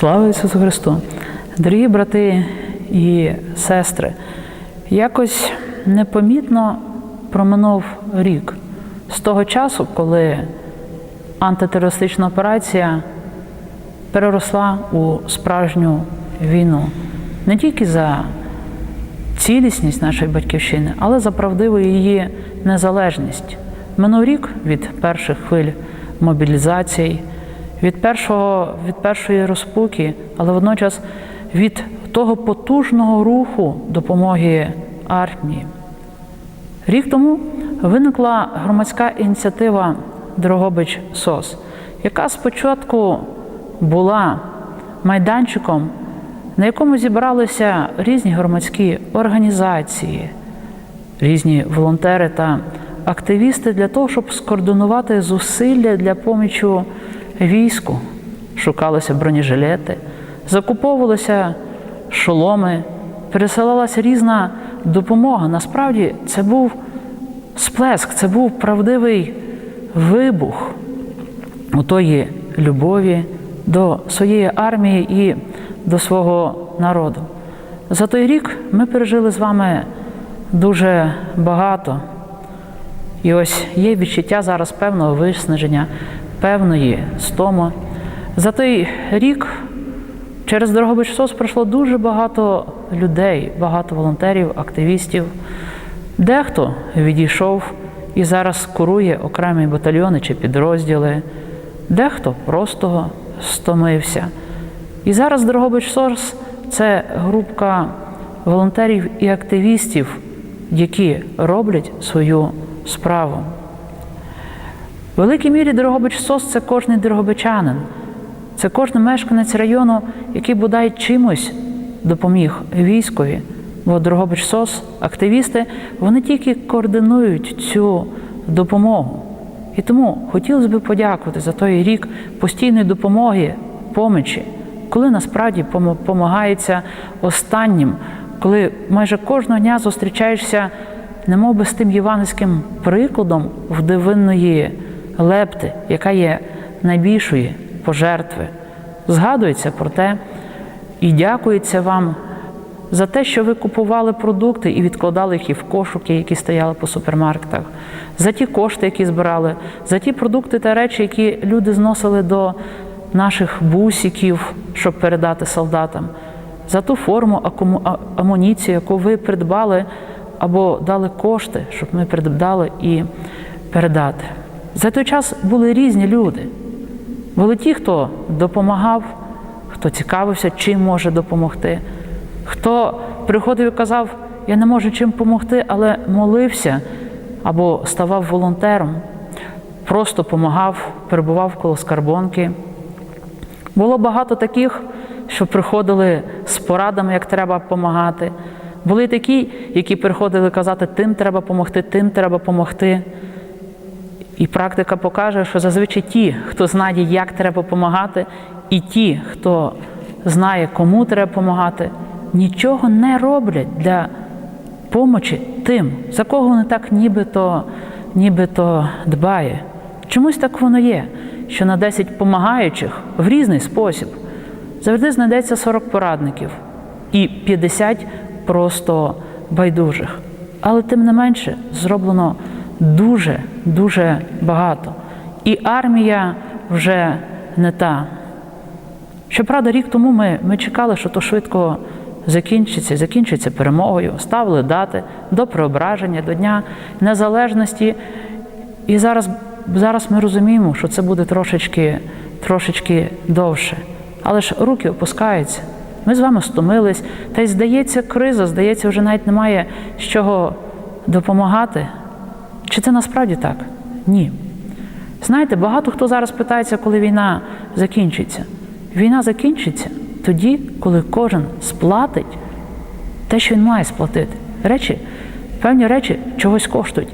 Слава Ісусу Христу! Дорогі брати і сестри, якось непомітно проминув рік з того часу, коли антитерористична операція переросла у справжню війну не тільки за цілісність нашої батьківщини, але за правдиву її незалежність. Минув рік від перших хвиль мобілізацій, від, першого, від першої розпуки, але водночас від того потужного руху допомоги армії. Рік тому виникла громадська ініціатива Дрогобич СОС, яка спочатку була майданчиком, на якому зібралися різні громадські організації, різні волонтери та активісти для того, щоб скоординувати зусилля для помічу війську. Шукалися бронежилети, закуповувалися шоломи, пересилалася різна допомога. Насправді це був сплеск, це був правдивий вибух у тої любові до своєї армії і до свого народу. За той рік ми пережили з вами дуже багато. І ось є відчуття зараз певного виснаження, певної стоми. За той рік через Дорогобич СОС пройшло дуже багато людей, багато волонтерів, активістів. Дехто відійшов і зараз курує окремі батальйони чи підрозділи, дехто просто стомився. І зараз Дорогобич СОС це групка волонтерів і активістів, які роблять свою справу. Великій мірі Дорогобич СОС це кожний дорогобичанин, це кожен мешканець району, який бодай чимось допоміг військові. Бо Дрогобич СОС, активісти, вони тільки координують цю допомогу. І тому хотілося б подякувати за той рік постійної допомоги, помочі, коли насправді допомагається останнім, коли майже кожного дня зустрічаєшся, немов би з тим євангельським прикладом в дивинної лепти, яка є найбільшої пожертви. Згадується про те і дякується вам за те, що ви купували продукти і відкладали їх і в кошуки, які стояли по супермаркетах, за ті кошти, які збирали, за ті продукти та речі, які люди зносили до наших бусиків, щоб передати солдатам, за ту форму амуніцію, яку ви придбали або дали кошти, щоб ми придбали і передати. За той час були різні люди. Були ті, хто допомагав, хто цікавився, чим може допомогти. Хто приходив і казав, я не можу чим допомогти, але молився або ставав волонтером, просто допомагав, перебував коло скарбонки. Було багато таких, що приходили з порадами, як треба допомагати. Були такі, які приходили казати, тим треба допомогти, тим треба допомогти. І практика покаже, що зазвичай ті, хто знає, як треба допомагати, і ті, хто знає, кому треба допомагати, нічого не роблять для помочі тим, за кого вони так нібито, нібито дбає. Чомусь так воно є, що на 10 помагаючих в різний спосіб завжди знайдеться 40 порадників і 50 просто байдужих. Але тим не менше зроблено дуже, дуже багато. І армія вже не та. Щоправда, рік тому ми, ми чекали, що то швидко закінчиться, закінчиться перемогою, ставили дати до преображення, до Дня Незалежності. І зараз зараз ми розуміємо, що це буде трошечки, трошечки довше. Але ж руки опускаються. Ми з вами стомились, та й здається, криза, здається, вже навіть немає з чого допомагати. Чи це насправді так? Ні. Знаєте, багато хто зараз питається, коли війна закінчиться. Війна закінчиться тоді, коли кожен сплатить те, що він має сплатити. Речі, певні речі чогось коштують.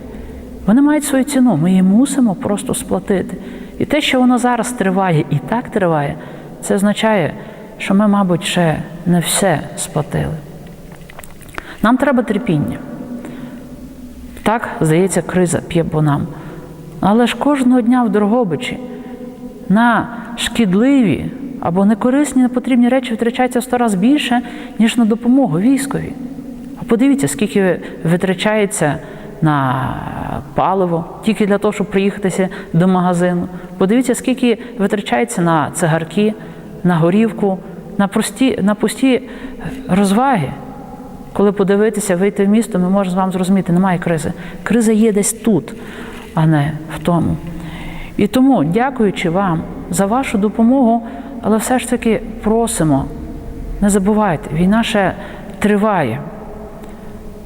Вони мають свою ціну, ми її мусимо просто сплатити. І те, що воно зараз триває і так триває, це означає, що ми, мабуть, ще не все сплатили. Нам треба терпіння. Так, здається, криза п'є по нам. Але ж кожного дня в Дрогобичі на шкідливі або некорисні, непотрібні речі витрачаються в сто разів більше, ніж на допомогу військові. А подивіться, скільки витрачається на паливо тільки для того, щоб приїхатися до магазину. Подивіться, скільки витрачається на цигарки, на горівку, на прості, на пусті розваги. Коли подивитися, вийти в місто, ми можемо з вами зрозуміти, немає кризи. Криза є десь тут, а не в тому. І тому, дякуючи вам за вашу допомогу, але все ж таки просимо, не забувайте, війна ще триває.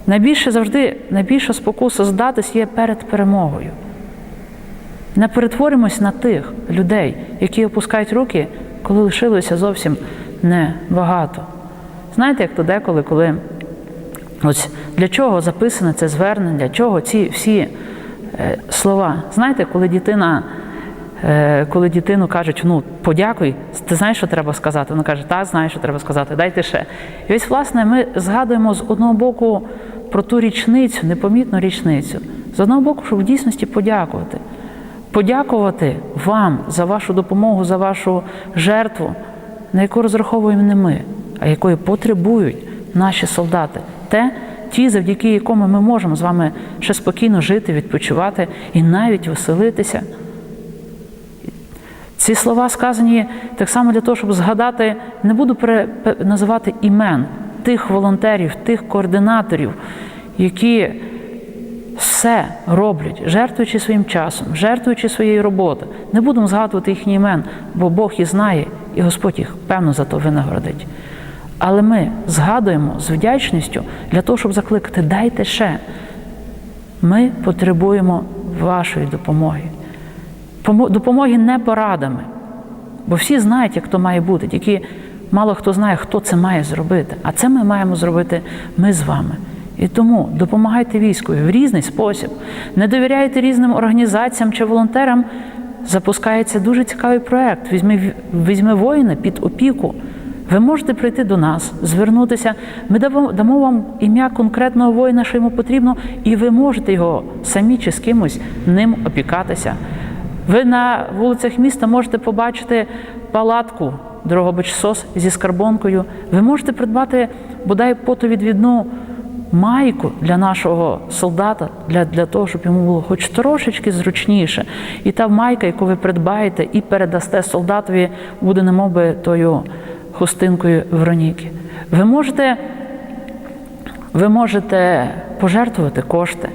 Найбільше завжди, найбільша спокуса здатись є перед перемогою. Не перетворимось на тих людей, які опускають руки, коли лишилося зовсім небагато. Знаєте, як то деколи, коли ось для чого записане це звернення, для чого ці всі е, слова? Знаєте, коли дитина, е, коли дитину кажуть, ну подякуй, ти знаєш, що треба сказати? Вона каже, так, знаю, що треба сказати, дайте ще. І ось, власне, ми згадуємо з одного боку про ту річницю, непомітну річницю. З одного боку, щоб в дійсності подякувати. Подякувати вам за вашу допомогу, за вашу жертву, на яку розраховуємо не ми, а якої потребують наші солдати. Те, ті, завдяки якому ми можемо з вами ще спокійно жити, відпочивати і навіть веселитися. Ці слова сказані так само для того, щоб згадати, не буду називати імен тих волонтерів, тих координаторів, які все роблять, жертвуючи своїм часом, жертвуючи своєю роботою. Не будемо згадувати їхні імен, бо Бог їх знає, і Господь їх певно за то винагородить. Але ми згадуємо з вдячністю для того, щоб закликати, дайте ще. Ми потребуємо вашої допомоги. Допомоги не порадами, бо всі знають, як то має бути, тільки мало хто знає, хто це має зробити. А це ми маємо зробити ми з вами. І тому допомагайте військові в різний спосіб. Не довіряйте різним організаціям чи волонтерам. Запускається дуже цікавий проект. Візьми, візьми воїна під опіку. Ви можете прийти до нас, звернутися. Ми дамо, вам ім'я конкретного воїна, що йому потрібно, і ви можете його самі чи з кимось ним опікатися. Ви на вулицях міста можете побачити палатку Дрогобич СОС зі скарбонкою. Ви можете придбати бодай потовідвідну майку для нашого солдата, для, для того, щоб йому було хоч трошечки зручніше. І та майка, яку ви придбаєте і передасте солдатові, буде немов би тою хустинкою Вероніки. Ви можете, ви можете пожертвувати кошти.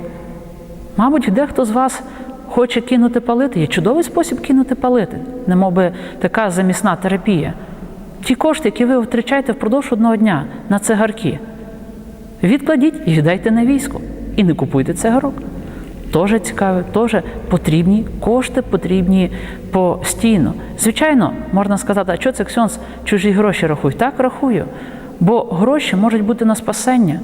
Мабуть, дехто з вас хоче кинути палити. Є чудовий спосіб кинути палити, немов би така замісна терапія. Ті кошти, які ви втрачаєте впродовж одного дня на цигарки, відкладіть і віддайте на військо. І не купуйте цигарок. Теж цікаве, теж потрібні кошти, потрібні постійно. Звичайно, можна сказати, а що це Ксьонс чужі гроші рахує? Так рахую. Бо гроші можуть бути на спасення,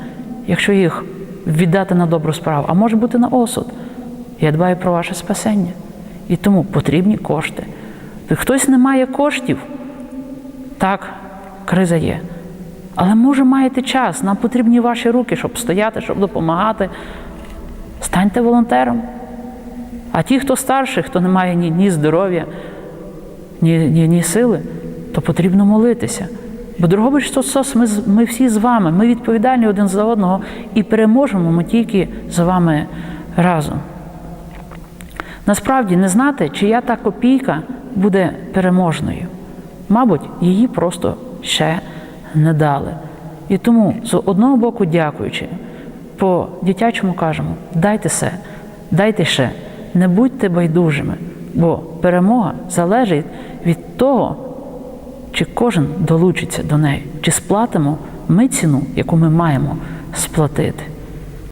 якщо їх віддати на добру справу, а може бути на осуд. Я дбаю про ваше спасення. І тому потрібні кошти. Хтось не має коштів, так, криза є. Але може маєте час, нам потрібні ваші руки, щоб стояти, щоб допомагати. Станьте волонтером. А ті, хто старший, хто не має ні, ні здоров'я, ні, ні, ні сили, то потрібно молитися. Бо Дрогобич Сос, ми, ми всі з вами, ми відповідальні один за одного і переможемо ми тільки з вами разом. Насправді не знати, чия та копійка буде переможною. Мабуть, її просто ще не дали. І тому з одного боку, дякуючи, по дитячому кажемо, дайте все, дайте ще, не будьте байдужими, бо перемога залежить від того, чи кожен долучиться до неї, чи сплатимо ми ціну, яку ми маємо сплатити.